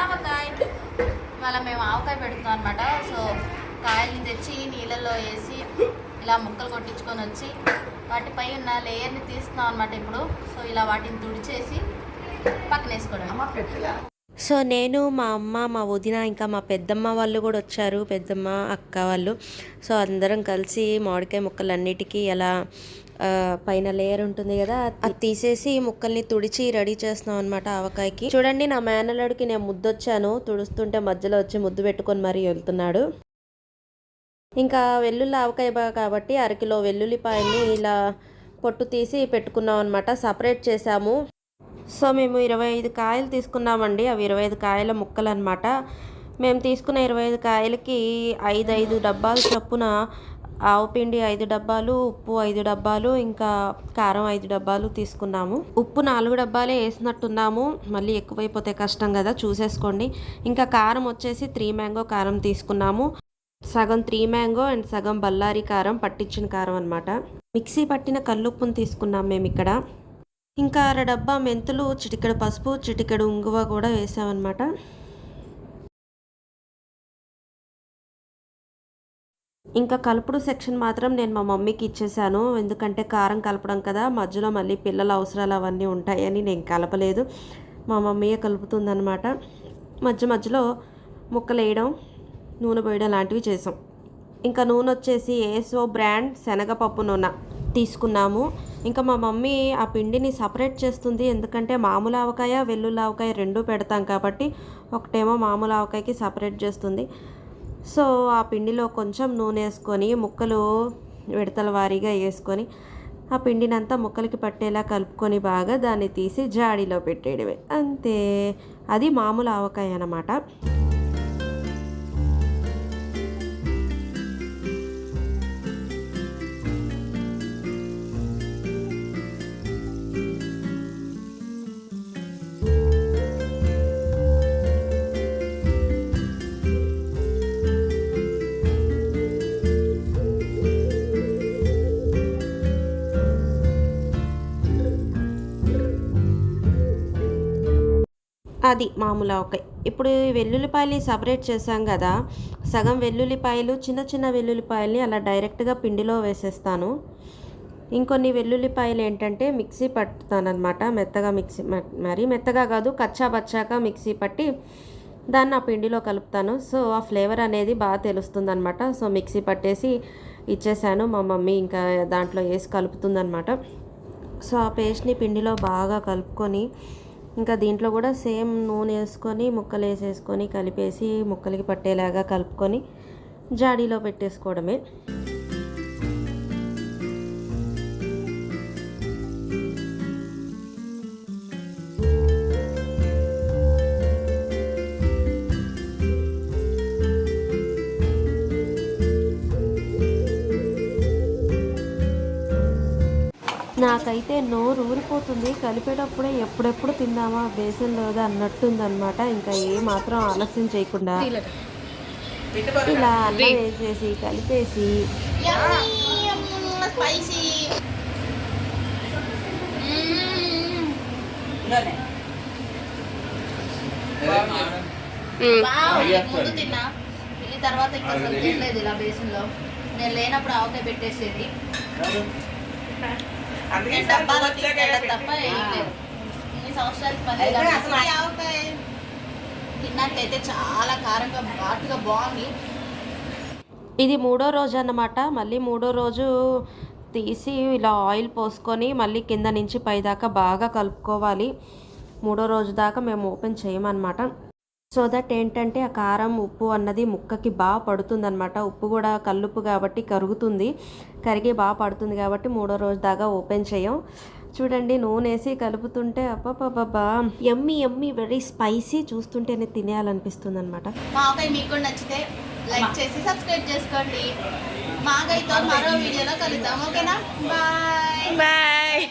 ఆవకాయ ఇవాళ మేము ఆవకాయ పెడుతున్నాం అనమాట సో కాయల్ని తెచ్చి నీళ్ళల్లో వేసి ఇలా ముక్కలు కొట్టించుకొని వచ్చి వాటిపై ఉన్న లేయర్ని తీస్తున్నాం అనమాట ఇప్పుడు. సో ఇలా వాటిని తుడిచేసి పక్కన వేసుకోవడం. సో నేను మా అమ్మ మా వదిన ఇంకా మా పెద్దమ్మ వాళ్ళు కూడా వచ్చారు పెద్దమ్మ అక్క వాళ్ళు. సో అందరం కలిసి మామిడికాయ ముక్కలన్నిటికీ ఎలా పైన లేయర్ ఉంటుంది కదా అది తీసేసి ముక్కల్ని తుడిచి రెడీ చేస్తున్నాం అనమాట ఆవకాయకి. చూడండి నా మేనల్లుడికి నేను ముద్దొచ్చాను. తుడుస్తుంటే మధ్యలో వచ్చి ముద్దు పెట్టుకొని మరీ వెళ్తున్నాడు. ఇంకా వెల్లుల్లి ఆవకాయ కాబట్టి అరకిలో వెల్లుల్లిపాయల్ని ఇలా పొట్టు తీసి పెట్టుకున్నాం అనమాట సపరేట్ చేసాము సో మేము ఇరవై ఐదు కాయలు తీసుకున్నామండి. అవి ఇరవై ఐదు కాయల ముక్కలు అనమాట మేము తీసుకున్న ఇరవై ఐదు కాయలకి ఐదు ఐదు డబ్బాలు చొప్పున ఆవు పిండి ఐదు డబ్బాలు ఉప్పు ఐదు డబ్బాలు ఇంకా కారం ఐదు డబ్బాలు తీసుకున్నాము. ఉప్పు నాలుగు డబ్బాలే వేసినట్టున్నాము. మళ్ళీ ఎక్కువైపోతే కష్టం కదా చూసేసుకోండి. ఇంకా కారం వచ్చేసి త్రీ మ్యాంగో కారం తీసుకున్నాము. సగం త్రీ మ్యాంగో అండ్ సగం బల్లారి కారం పట్టించిన కారం అనమాట మిక్సీ పట్టిన కల్లుప్పును తీసుకున్నాం మేము ఇక్కడ ఇంకా అర డబ్బా మెంతులు చిటికెడు పసుపు చిటికెడు ఉంగువ కూడా వేసామన్నమాట. ఇంకా కలుపుడు సెక్షన్ మాత్రం నేను మా మమ్మీకి ఇచ్చేసాను. ఎందుకంటే కారం కలపడం కదా మధ్యలో మళ్ళీ పిల్లల అవసరాలు అవన్నీ ఉంటాయని నేను కలపలేదు. మా మమ్మీయే కలుపుతుందనమాట మధ్య మధ్యలో ముక్కలు వేయడం నూనె పోయడం లాంటివి చేసాం. ఇంకా నూనె వచ్చేసి ఏసో బ్రాండ్ శనగపప్పు నూనె. తీసుకున్నాము. ఇంకా మా మమ్మీ ఆ పిండిని సపరేట్ చేస్తుంది. ఎందుకంటే మామూలు ఆవకాయ వెల్లుల్లి ఆవకాయ రెండు పెడతాం కాబట్టి ఒకటేమో మామూలు ఆవకాయకి సపరేట్ చేస్తుంది. సో ఆ పిండిలో కొంచెం నూనె వేసుకొని ముక్కలు విడతల వారీగా వేసుకొని ఆ పిండినంతా ముక్కలకి పట్టేలా కలుపుకొని బాగా దాన్ని తీసి జాడీలో పెట్టేయడమే. అంతే. అది మామూలు ఆవకాయ అన్నమాట. అది మామూలు ఆవకాయ ఇప్పుడు వెల్లుల్లిపాయలు సపరేట్ చేశాం కదా సగం వెల్లుల్లిపాయలు చిన్న చిన్న వెల్లుల్లిపాయల్ని అలా డైరెక్ట్గా పిండిలో వేసేస్తాను. ఇంకొన్ని వెల్లుల్లిపాయలు ఏంటంటే మిక్సీ పట్టుతానమాట మెత్తగా మిక్సీ మరి మెత్తగా కాదు కచ్చా బచ్చాక మిక్సీ పట్టి దాన్ని ఆ పిండిలో కలుపుతాను. సో ఆ ఫ్లేవర్ అనేది బాగా తెలుస్తుంది అనమాట సో మిక్సీ పట్టేసి ఇచ్చేసాను మా మమ్మీ ఇంకా దాంట్లో వేసి కలుపుతుందనమాట సో ఆ పేస్ట్ని పిండిలో బాగా కలుపుకొని ఇంకా దీంట్లో కూడా సేమ్ నూనె వేసుకొని ముక్కలు వేసేసుకొని కలిపేసి ముక్కలకి పట్టేలాగా కలుపుకొని జాడీలో పెట్టేసుకోవడమే. నాకైతే నోరు ఊరిపోతుంది. కలిపేటప్పుడే ఎప్పుడెప్పుడు తిందామా? బేసన్ లేదా అన్నట్టుందన్నమాట ఇంకా ఏ మాత్రం ఆలస్యం చేయకుండా ఇలా అన్నం వేసేసి కలిపేసి. తర్వాత ఇంకా తినలేదు ఇలా బేసన్లో. నేను లేనప్పుడు ఆవకాయ పెట్టేసేది. నేను డబ్బాలో తప్ప ఏం లేదు. ఇన్ని సంవత్సరాలకి మళ్ళీ ఇలా అసలు ఈ ఆవకాయ తిన్నాకైతే చాలా కారంగా ఘాటుగా బాగుంది. ఇది మూడో రోజు అన్నమాట. మళ్ళీ మూడో రోజు తీసి ఇలా ఆయిల్ పోసుకొని మళ్ళీ కింద నుంచి పైదాకా బాగా కలుపుకోవాలి. మూడో రోజు దాకా మేము ఓపెన్ చేయమన్నమాట. సో దట్ ఏంటంటే ఆ కారం ఉప్పు అన్నది ముక్కకి బాగా పడుతుందన్నమాట. ఉప్పు కూడా కల్లుప్పు కాబట్టి కరుగుతుంది. కరిగి బాగా పడుతుంది కాబట్టి మూడో రోజు దాకా ఓపెన్ చేయం. చూడండి నూనె వేసి కలుపుతుంటే అబ్బబ్బబ్బా ఎమ్మి ఎమ్మి వెరీ స్పైసీ చూస్తుంటేనే తినేయాలనిపిస్తుంది అనమాట మీకు నచ్చితే లైక్ చేసి సబ్స్క్రైబ్ చేసుకోండి. మాగైతో మరో వీడియోలో కలుద్దాం. ఓకేనా? Bye bye